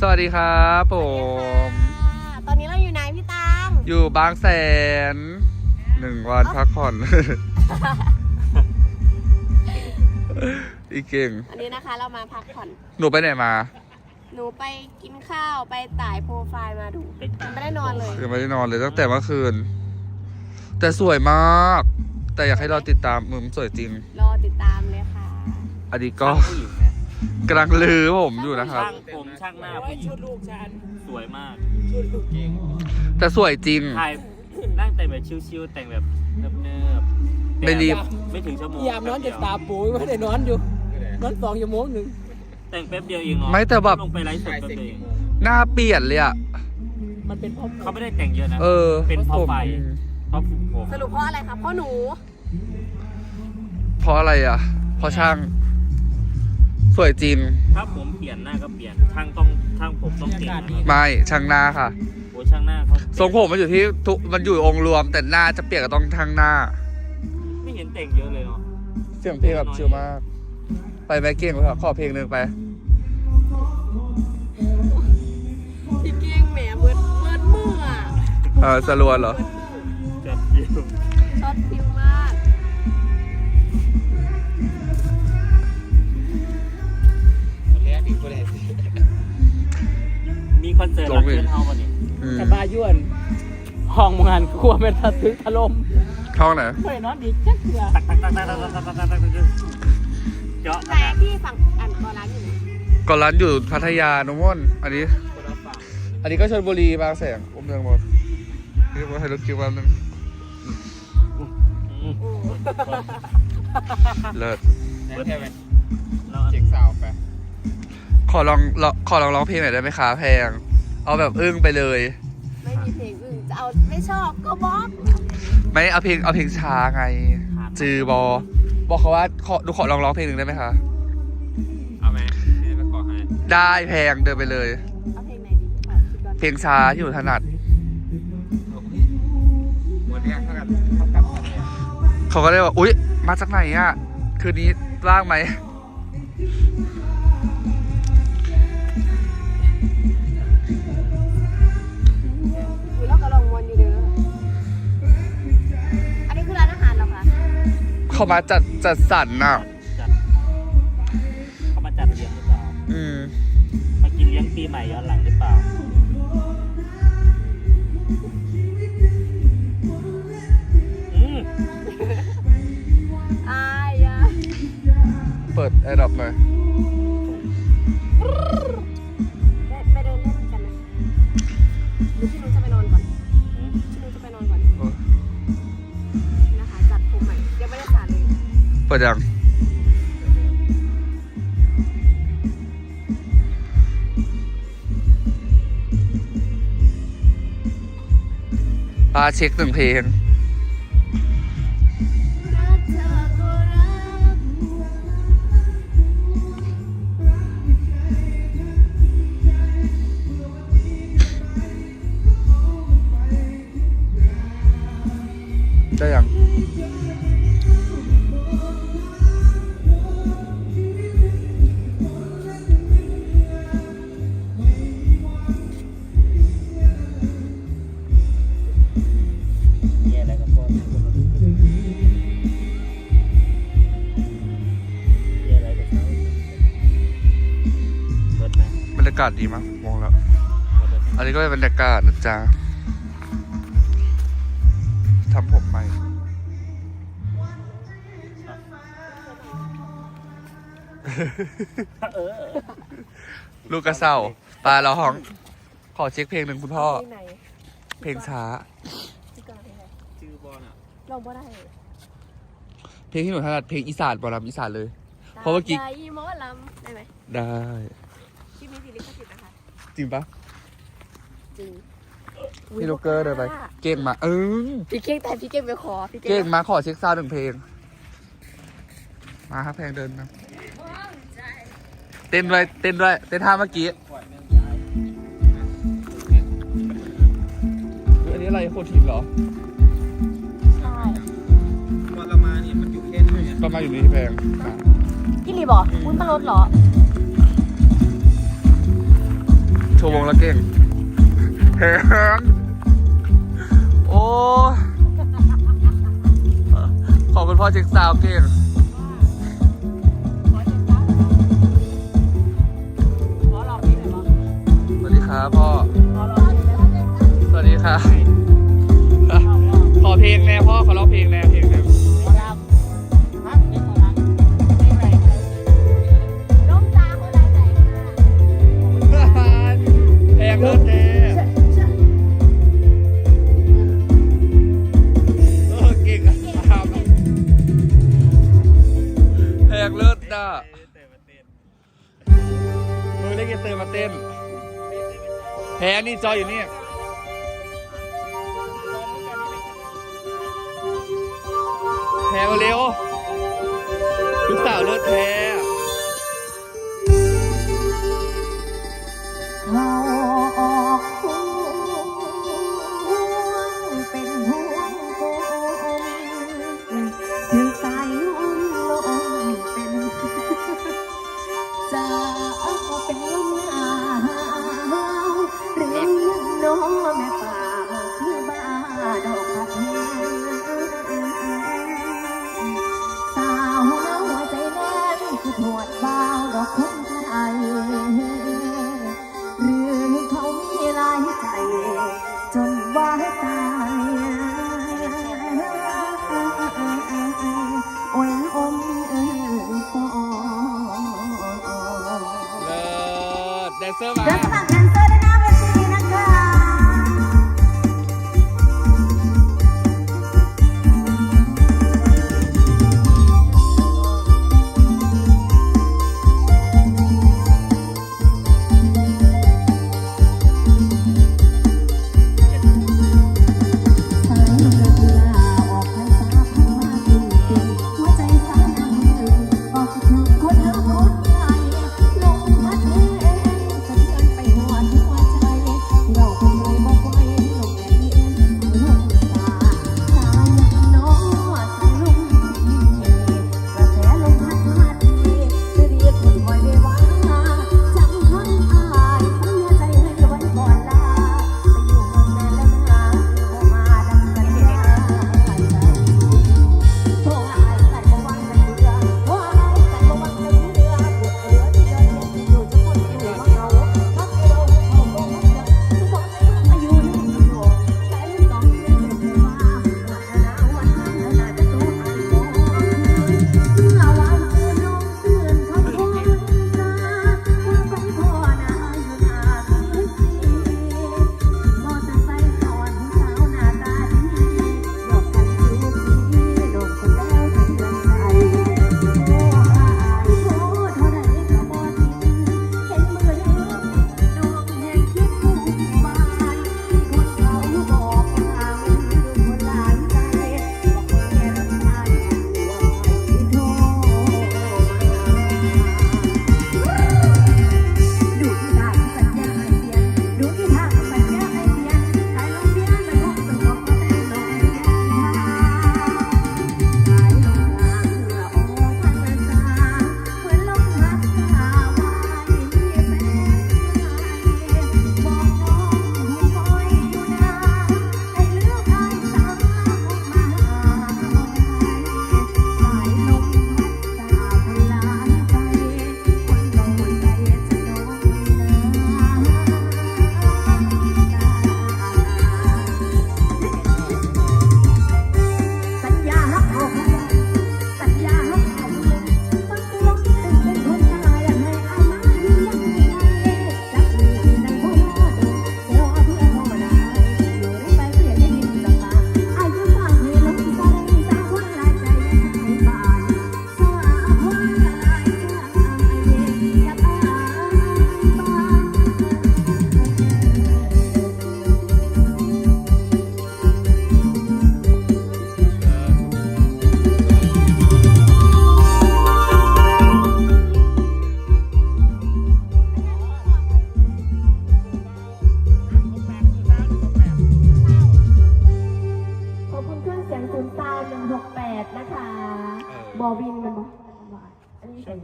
สวัสดีครับผมค่ะตอนนี้เราอยู่ไหนพี่ตัง อยู่บางแสนหนึ่งวันพักผ่อน อีเก่ง อันนี้นะคะเรามาพักผ่อน หนูไปไหนมา หนูไปกินข้าวไปต่ายโปรไฟล์มาดูไม่ได้นอนเลย ยังไม่ได้นอนเลยตั้งแต่เมื่อคืน แต่สวยมาก แต่อยากให้เราติดตามมึงสวยจริง รอติดตามเลยค่ะ อันนี้ก็ กำลังลือผมอยู่นะครับ ช่างผมช่างหน้าผู้หญิงสวยมากแต่สวยจริง ถ่ายนั่งแต่งแบบชิวๆแต่งแบบเนิบๆไม่รีบ ไม่ถึงชั่วโมงยามนอนจะตาปูไม่ได้นอนอยู่นอนสองชั่วโมงหนึ่งแต่งแป๊บเดียวเองเหรอไม่แต่แบบ ลงไปไลฟ์สดแป๊บเดียวเองหน้าเปลี่ยนเลยอะมันเป็นเพราะเขาไม่ได้แต่งเยอะนะเออเป็นเพราะผมไฟเพราะผมสรุปเพราะอะไรคะเพราะหนู เพราะอะไรอะเพราะช่าง สวยจริงถ้าผมเปลี่ยนหน้าก็เปลี่ยนช่างต้องช่างผมต้องเก่งนะครับไม่ช่างหน้าค่ะ โอ้ช่างหน้าเขาทรงผมมันอยู่ที่ทุกมันอยู่องค์รวม แต่หน้าจะเปลี่ยนก็ต้องทางหน้า ไม่เห็นแต่งเยอะเลยเนาะเสียงเพลงแบบชิลมาก ไปไหมเก่งไปขอเพลงหนึ่งไปพี่เก้งแหมเมืดเมืดมืออะเออสรวนเหรอจั คอนเสิร์ตรับเชิญเฮาวันนี้อืมแต่บาย่วนห้องมงานครัวเป็นทะทึกถล่มห้องไหนไม่ได้นอนดีจักเถื่อตักตักตักตักตักตักตักตักตักตักเจาะแต่พี่ฝั่งอันกอร้านอยู่ไหนก่อนร้านอยู่พัทยาโนมอนอันนี้ อันนี้ก็ชลบุรีบางแสนอุ้มเมืองหมดนี่มาให้ลูกคิววันนึงโอ้เลิศเราเช็คซาวไปขอลองลองขอลองร้องเพลงหน่อยได้ไหมคะแพง เอาแบบอึ้งไปเลย ไม่มีเพลงอื่นจะเอาไม่ชอบก็บล็อกไม่เอาเพลงเอาเพลงช้าไง จือบอ บอกเขาว่าขอดูขอลองร้องเพลงหนึ่งได้ไหมคะ เอาไหมพี่จะขอให้ได้แพงเดินไปเลย เอาเพลงไหนดีขอคิดก่อนเพลงช้าที่หนูถนัด หมดเรียกเท่ากันเท่ากับเท่าไหร่เขาก็เลยว่าอุ๊ย มาจากไหนอะ คืนนี้ว่างไหม เขามาจัดจัดสรรน่ะ จัดเขามาจัดเลี้ยงหรือเปล่าอืม มากินเลี้ยงปีใหม่ย้อนหลังหรือเปล่า อืมอายอะเปิดแอร์ดับหน่อย เปิดยังปาเช็คหนึ่งเพลงได้ากาศดีมากมองแล้วเบิดไหมอันนี้ก็เป็นบรรยากาศนะจ๊ะทำผมใหม่เออลูกกระเซ้าปลาเราห้อง ขอเช็คเพลงหนึ่งคุณพ่อ ที่ไหนเพลงช้า ที่ก่อนที่ไหนชื่อบอลอะลองบ่ได้เพลงที่หนูถนัดเพลงอีสานบอลำอีสานเลย เพราะเมื่อกี้ใจหมอลำได้ไหม ได้ จริงปะจริงพี่ลูกเกอร์เดินไป เก่งมา เออ พี่เก่งแต่พี่เก่งไปขอพี่เก่งมาขอเช็คซาวด์หนึ่งเพลง มาครับเพลงเดินนะเต้นด้วยเต้นด้วยเต้นท่าเมื่อกี้เฮ้ยอันนี้อะไรโคตรทีมเหรอ ใช่ตอนเรามาเนี่ยมันอยู่แค่ไหนอะก็มาอยู่นี่ที่แพงอะพี่รีบอกอุ้ยมันรถเหรอ โชว์วงละเก่งเแหงโอ้ขอเป็นพ่อเจ็กสาวเก่งสวัสดีครับพ่อ สวัสดีครับ ขอเพลงแล้วพ่อ ขอร้องเพลงแล้วเพลงแล้ว แพรนี่จอยอยู่นี่แพรเร็วลูกสาวเลิศแพร 感谢吗？感谢吗？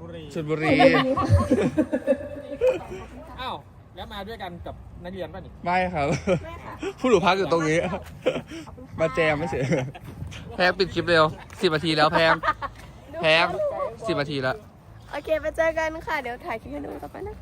บุรีชลบุรี อ้าวแล้วมาด้วยกันกับนักเรียนป่ะนี่ไม่ครับ ผู้หลุพักอยู่ตรงนี้ มาแจมไม่เสียแพงปิดคลิปเร็วสิบนาทีแล้วแพงแพงสิบนาทีแล้ว โอเคไปเจอกันค่ะ เดี๋ยวถ่ายคลิปให้ดูต่อไปนะ